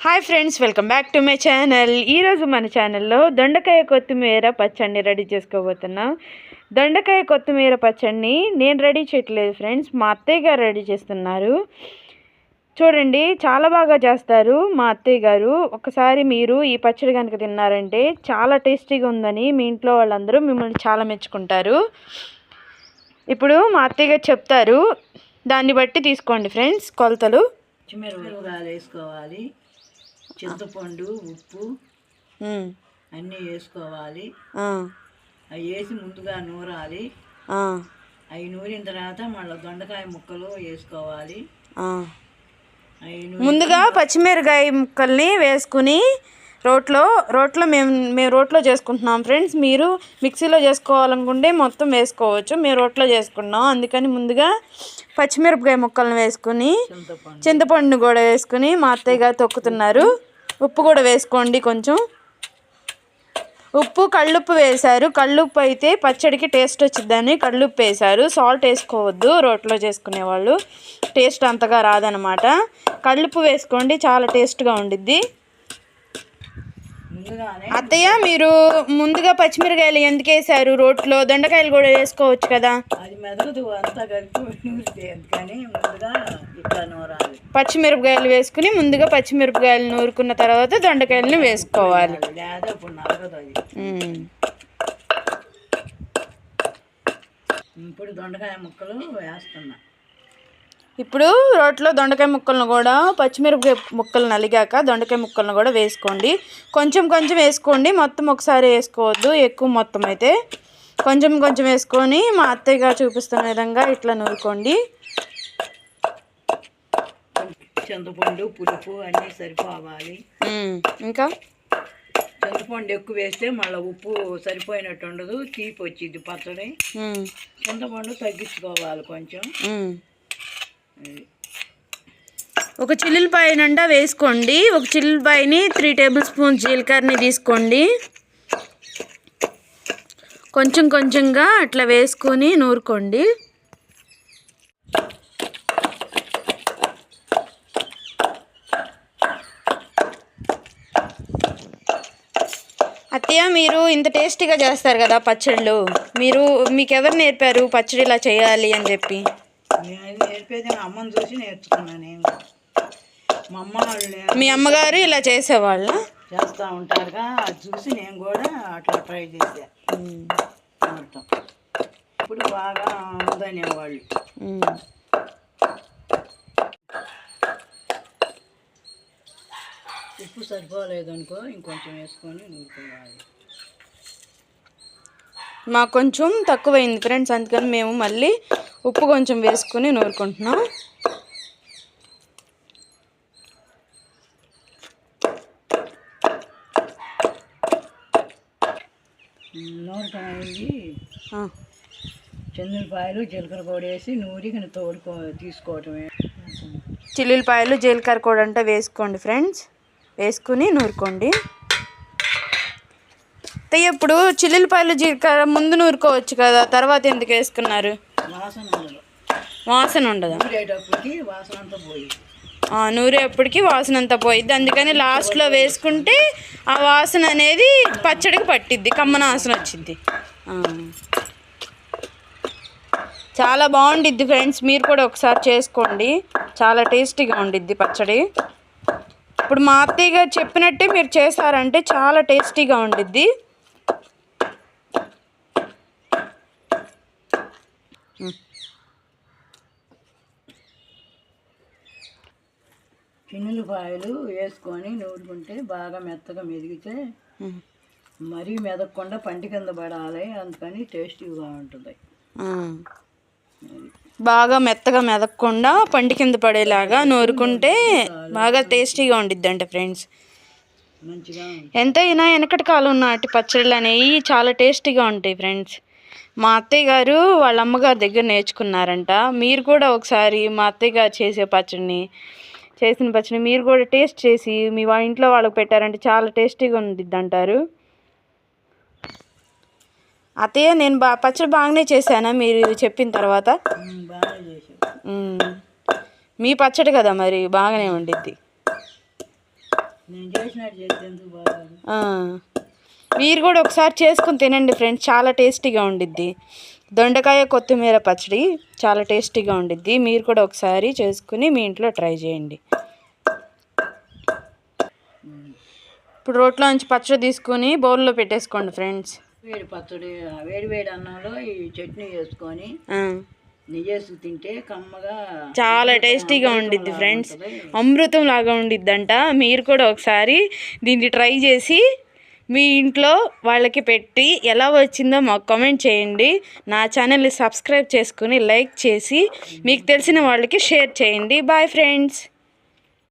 Hi friends welcome back to my channel ఈరోజు మన ఛానల్లో దొండకాయ కొత్తిమీర పచ్చడిని రెడీ చేసుకోబోతున్నాం. దొండకాయ కొత్తిమీర పచ్చడిని నేను రెడీ చేయట్లేదు ఫ్రెండ్స్ మా అత్తయ్య గారు రెడీ చేస్తున్నారు. చూడండి చాలా బాగా చేస్తారు మా అత్తయ్య గారు. ఒకసారి మీరు ఈ పచ్చడి కనుక తిన్నారంటే చాలా టేస్టీగా ఉందని మీ ఇంట్లో వాళ్ళందరూ మిమ్మల్ని చాలా మెచ్చుకుంటారు. ఇప్పుడు మా అత్తయ్య గారు చెప్తారు. దాన్ని బట్టి తీసుకోండి ఫ్రెండ్స్ కొలతలు. వేసుకోవాలి. చింతపండు ఉప్పు అన్నీ వేసుకోవాలి. అవి వేసి ముందుగా నూరాలి. అవి నూరిన తర్వాత మళ్ళీ దొండకాయ ముక్కలు వేసుకోవాలి. ముందుగా పచ్చిమిరకాయ ముక్కల్ని వేసుకుని రోట్లో రోట్లో మేము మేము రోట్లో చేసుకుంటున్నాం ఫ్రెండ్స్. మీరు మిక్సీలో చేసుకోవాలనుకుంటే మొత్తం వేసుకోవచ్చు. మేము రోట్లో చేసుకున్నాం అందుకని ముందుగా పచ్చిమిరపకాయ ముక్కలను వేసుకుని చింతపండు. చింతపండు కూడా వేసుకుని మా అత్తయ్య గారు తొక్కుతున్నారు. ఉప్పు కూడా వేసుకోండి కొంచెం. ఉప్పు కళ్ళుప్పు వేశారు. కళ్ళుప్పు అయితే పచ్చడికి టేస్ట్ వచ్చిద్దని కళ్ళుప్పు వేశారు. సాల్ట్ వేసుకోవద్దు రోట్లో చేసుకునే వాళ్ళు. టేస్ట్ అంతగా రాదనమాట. కళ్ళుప్పు వేసుకోండి చాలా టేస్ట్గా ఉండిద్ది. అత్తయ్య మీరు ముందుగా పచ్చిమిరకాయలు ఎందుకు వేసారు రోట్లో దొండకాయలు కూడా వేసుకోవచ్చు కదా? పచ్చిమిరపకాయలు వేసుకుని ముందుగా పచ్చిమిరపకాయలు నూరుకున్న తర్వాత దొండకాయలను వేసుకోవాలి. ఇప్పుడు దొండకాయ ముక్కలు వేస్తున్నా. ఇప్పుడు రోట్లో దొండకాయ ముక్కలను కూడా పచ్చిమిరపకాయ ముక్కలు నలిగాక దొండకాయ ముక్కలను కూడా వేసుకోండి. కొంచెం కొంచెం వేసుకోండి. మొత్తం ఒకసారి వేసుకోవద్దు. ఎక్కువ మొత్తం అయితే కొంచెం కొంచెం వేసుకొని మా అత్తయ్య గారు చూపిస్తున్న విధంగా ఇట్లా నూరుకోండి. చింతపండు పులుపు అన్నీ సరిపోవాలి. ఇంకా? చింతపండు ఎక్కువ వేస్తే మళ్ళీ ఉప్పు సరిపోయినట్టు ఉండదు. తీపి వచ్చింది పచ్చడి. చింతపండు తగ్గించుకోవాలి కొంచెం. ఒక చిల్లులపాయ వేసుకోండి. ఒక చిల్లుపాయని త్రీ టేబుల్ స్పూన్ జీలకర్రని తీసుకోండి. కొంచెం కొంచెంగా అట్లా వేసుకొని నూరుకోండి. అత్తయ్య మీరు ఇంత టేస్టీగా చేస్తారు కదా పచ్చళ్ళు. మీరు మీకు ఎవరు నేర్పారు పచ్చడి ఇలా చేయాలి అని చెప్పి? మా అమ్మని చూసి నేర్చుకున్నాను నేను మా అమ్మ వాళ్ళు మీ అమ్మగారు ఇలా చేసేవాళ్ళ? చేస్తూ ఉంటారుగా అది చూసి నేను కూడా అట్లా ట్రై చేశా. మొత్తం ఇప్పుడు బాగా ఉందనేవాళ్ళు ఉప్పు సరిపోలేదు అనుకో ఇంకొంచెం వేసుకొని నూరుకోవాలి. మాకు కొంచెం తక్కువైంది ఫ్రెండ్స్ అందుకని మేము మళ్ళీ ఉప్పు కొంచెం వేసుకుని నూరుకుంటున్నాం. నూరటం అయింది ఆ, చెన్నులపాయలు జీలకర్ర కూడా వేసి నూరి తోడుకో తీసుకోవటమే. చిల్లులపాయలు జీలకర్ర కూడా అంటే వేసుకోండి ఫ్రెండ్స్. వేసుకుని నూరుకోండి. అత్తయ్య ఇప్పుడు చిల్లులపాయలు జీలకర్ర ముందు నూరుకోవచ్చు కదా తర్వాత ఎందుకు వేసుకున్నారు? వాసన ఉండదు? నూరేటప్పటికి వాసన అంతా పోయిద్ది. అందుకని లాస్ట్లో వేసుకుంటే ఆ వాసన అనేది పచ్చడికి పట్టిద్ది కమ్మన వాసన వచ్చిద్ది. ఆ. చాలా బాగుండిద్ది ఫ్రెండ్స్ మీరు కూడా ఒకసారి చేసుకోండి. చాలా టేస్టీగా ఉండిద్ది పచ్చడి. ఇప్పుడు మా అత్తయ్య గారు చెప్పినట్టే మీరు చేశారంటే చాలా టేస్టీగా ఉండిద్ది. చిన్నులపాయలు వేసుకొని నూరుకుంటే బాగా మెత్తగా మెదిగితే మరీ మెదగకుండా పంటి కింద పడాలి. అందుకని టేస్టీగా ఉంటుంది. బాగా మెత్తగా మెదక్కుండా పంటి కింద పడేలాగా నూరుకుంటే బాగా టేస్టీగా ఉండిద్ది అంట ఫ్రెండ్స్ ఎంతైనా వెనకటి కాలం నాటి పచ్చళ్ళు అనేవి చాలా టేస్టీగా ఉంటాయి ఫ్రెండ్స్. మా అత్తయ్య గారు వాళ్ళ అమ్మగారి దగ్గర నేర్చుకున్నారంట. మీరు కూడా ఒకసారి మా అత్తయ్య గారు చేసే పచ్చడిని చేసిన పచ్చడి మీరు కూడా టేస్ట్ చేసి మీ వా- ఇంట్లో వాళ్ళకి పెట్టారంటే చాలా టేస్టీగా ఉండిద్ది అంటారు అత్తయ్య నేను బా పచ్చడి బాగానే చేశానా మీరు చెప్పిన తర్వాత. మీ పచ్చడి కదా మరి బాగానే ఉండిద్ది. నేను చేసినట్టు చేస్తే ఎందుకు బాగా ఆ. మీరు కూడా ఒకసారి చేసుకుని తినండి ఫ్రెండ్స్. చాలా టేస్టీగా ఉండిద్ది. దొండకాయ కొత్తిమీర పచ్చడి చాలా టేస్టీగా ఉండిద్ది. మీరు కూడా ఒకసారి చేసుకుని మీ ఇంట్లో ట్రై చేయండి. ఇప్పుడు రోట్లోంచి పచ్చడి తీసుకుని బౌల్లో పెట్టేసుకోండి ఫ్రెండ్స్. వేడి పచ్చడి వేడి వేడి అన్నంలో ఈ చట్నీ వేసుకొని నెయ్యి వేసుకు తింటే కమ్మగా చాలా టేస్టీగా ఉండిద్ది ఫ్రెండ్స్. అమృతం లాగా ఉండిద్దంట. మీరు కూడా ఒకసారి దీన్ని ట్రై చేసి మీ ఇంట్లో వాళ్ళకి పెట్టి ఎలా వచ్చిందో మాకు కామెంట్ చేయండి. నా ఛానల్ని సబ్స్క్రైబ్ చేసుకుని లైక్ చేసి మీకు తెలిసిన వాళ్ళకి షేర్ చేయండి. Bye friends